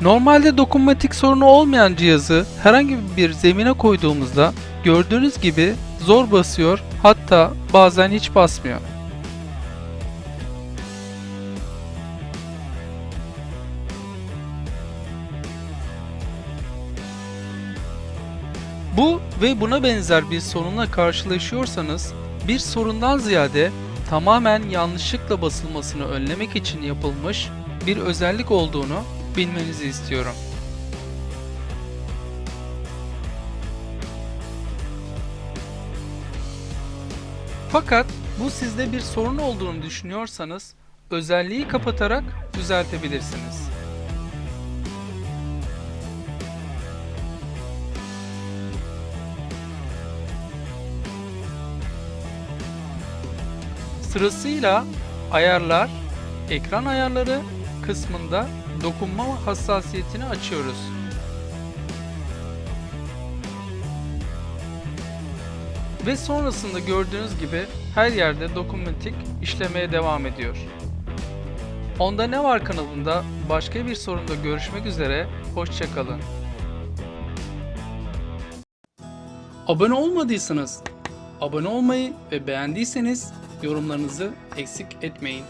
Normalde dokunmatik sorunu olmayan cihazı herhangi bir zemine koyduğumuzda gördüğünüz gibi zor basıyor hatta bazen hiç basmıyor. Bu ve buna benzer bir sorunla karşılaşıyorsanız bir sorundan ziyade tamamen yanlışlıkla basılmasını önlemek için yapılmış bir özellik olduğunu bilmenizi istiyorum. Fakat bu sizde bir sorun olduğunu düşünüyorsanız özelliği kapatarak düzeltebilirsiniz. Sırasıyla ayarlar, ekran ayarları kısmında dokunma hassasiyetini açıyoruz. Ve sonrasında gördüğünüz gibi her yerde dokunmatik işlemeye devam ediyor. Onda ne var kanalında başka bir sorunda görüşmek üzere, hoşçakalın. Abone olmadıysanız abone olmayı ve beğendiyseniz yorumlarınızı eksik etmeyin.